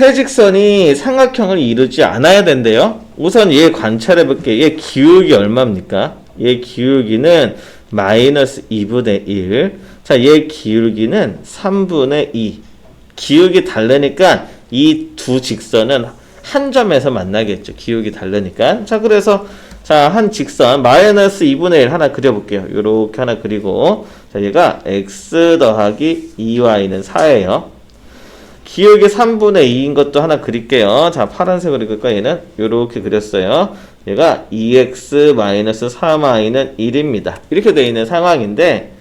세 직선이 삼각형을 이루지 않아야 된대요. 우선 얘 관찰해 볼게요. 얘 기울기 얼마입니까? 얘 기울기는 마이너스 2분의 1. 자, 얘 기울기는 3분의 2. 기울기 다르니까 이 두 직선은 한 점에서 만나겠죠. 기울기 다르니까. 자, 그래서 자, 한 직선 마이너스 2분의 1 하나 그려볼게요. 요렇게 하나 그리고 자, 얘가 x 더하기 2y는 4예요. 기울기 3분의 2인 것도 하나 그릴게요. 자, 파란색으로 그릴까 얘는? 요렇게 그렸어요. 얘가 2x 마이너스 3y는 1입니다. 이렇게 되어 있는 상황인데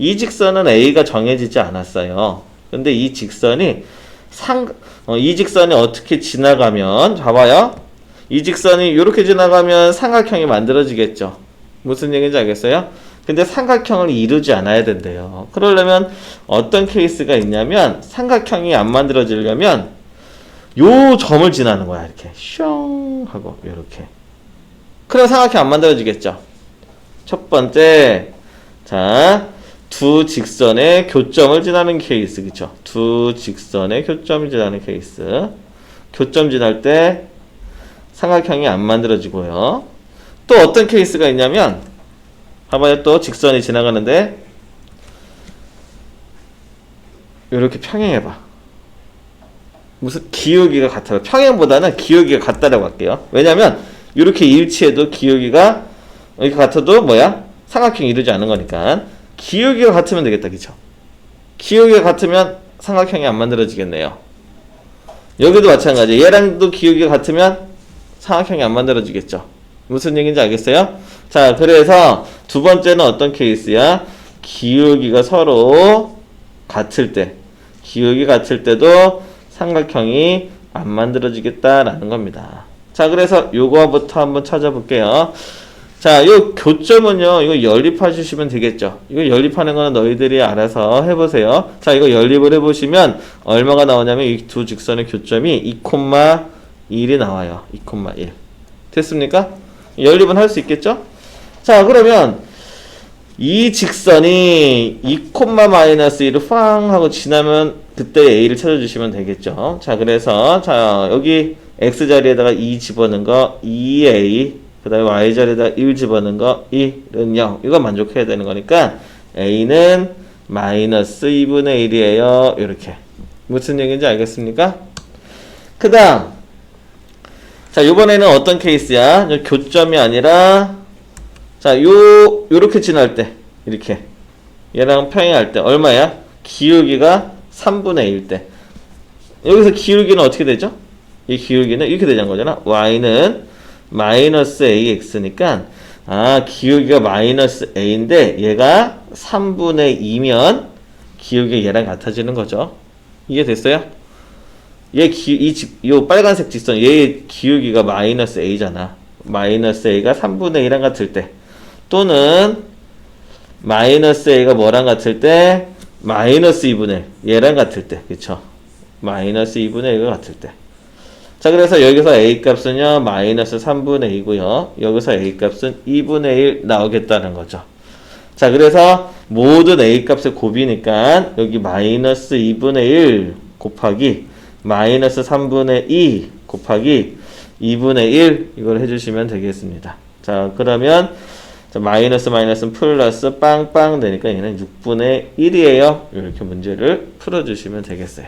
이 직선은 a가 정해지지 않았어요. 근데 이 직선이 상, 어, 이 직선이 어떻게 지나가면 봐봐요. 이 직선이 이렇게 지나가면 삼각형이 만들어지겠죠. 무슨 얘기인지 알겠어요? 근데 삼각형을 이루지 않아야 된대요. 그러려면 어떤 케이스가 있냐면 삼각형이 안 만들어지려면 요 점을 지나는 거야. 이렇게 슝 하고 이렇게. 그럼 삼각형 안 만들어지겠죠. 첫 번째 자, 두 직선의 교점을 지나는 케이스, 그쵸? 두 직선의 교점을 지나는 케이스. 교점 지날 때 삼각형이 안 만들어지고요. 또 어떤 케이스가 있냐면, 봐봐요. 또 직선이 지나가는데, 이렇게 평행해봐. 무슨 기울기가 같아요. 평행보다는 기울기가 같다라고 할게요. 왜냐면, 이렇게 일치해도 기울기가 이렇게 같아도 뭐야? 삼각형 이루지 않은 거니까. 기울기가 같으면 되겠다, 그쵸? 기울기가 같으면 삼각형이 안 만들어지겠네요. 여기도 마찬가지. 얘랑도 기울기가 같으면 삼각형이 안 만들어지겠죠. 무슨 얘기인지 알겠어요? 자, 그래서 두 번째는 어떤 케이스야? 기울기가 서로 같을 때, 기울기 같을 때도 삼각형이 안 만들어지겠다라는 겁니다. 자, 그래서 요거부터 한번 찾아볼게요. 자, 요 교점은요, 이거 연립해 주시면 되겠죠. 이거 연립하는 거는 너희들이 알아서 해보세요. 자, 이거 연립을 해보시면 얼마가 나오냐면 이 두 직선의 교점이 2,1이 나와요. 2,1. 됐습니까? 연립은 할 수 있겠죠? 자, 그러면 이 직선이 2, 마이너스 1을 팡 하고 지나면 그때 a를 찾아주시면 되겠죠. 자, 그래서 자, 여기 x 자리에다가 2 집어넣은 거 2a 그 다음에 y자리에다 1 집어넣은 거 1은 0 이거 만족해야 되는 거니까 a는 마이너스 2분의 1이에요. 이렇게. 무슨 얘기인지 알겠습니까? 그 다음. 자 요번에는 어떤 케이스야? 요 교점이 아니라 자 요 요렇게 지날 때 이렇게 얘랑 평행할 때 얼마야? 기울기가 3분의 1 때 여기서 기울기는 어떻게 되죠? 이 기울기는 이렇게 되자는 거잖아 y는 마이너스 ax니까 아 기울기가 마이너스 a인데 얘가 3분의 2면 기울기 얘랑 같아지는 거죠. 이게 됐어요? 얘 기, 이, 직- 요 빨간색 직선 얘의 기울기가 마이너스 a잖아. 마이너스 a가 3분의 2랑 같을 때 또는 마이너스 a가 뭐랑 같을 때 마이너스 2분의 1 얘랑 같을 때 그쵸? 마이너스 2분의 1과 같을 때 자, 그래서 여기서 a 값은요, 마이너스 3분의 2고요. 여기서 a 값은 2분의 1 나오겠다는 거죠. 자, 그래서 모든 a 값의 곱이니까 여기 마이너스 2분의 1 곱하기 마이너스 3분의 2 곱하기 2분의 1 이걸 해주시면 되겠습니다. 자, 그러면 자, 마이너스 마이너스는 플러스 빵빵 되니까 얘는 6분의 1이에요. 이렇게 문제를 풀어주시면 되겠어요.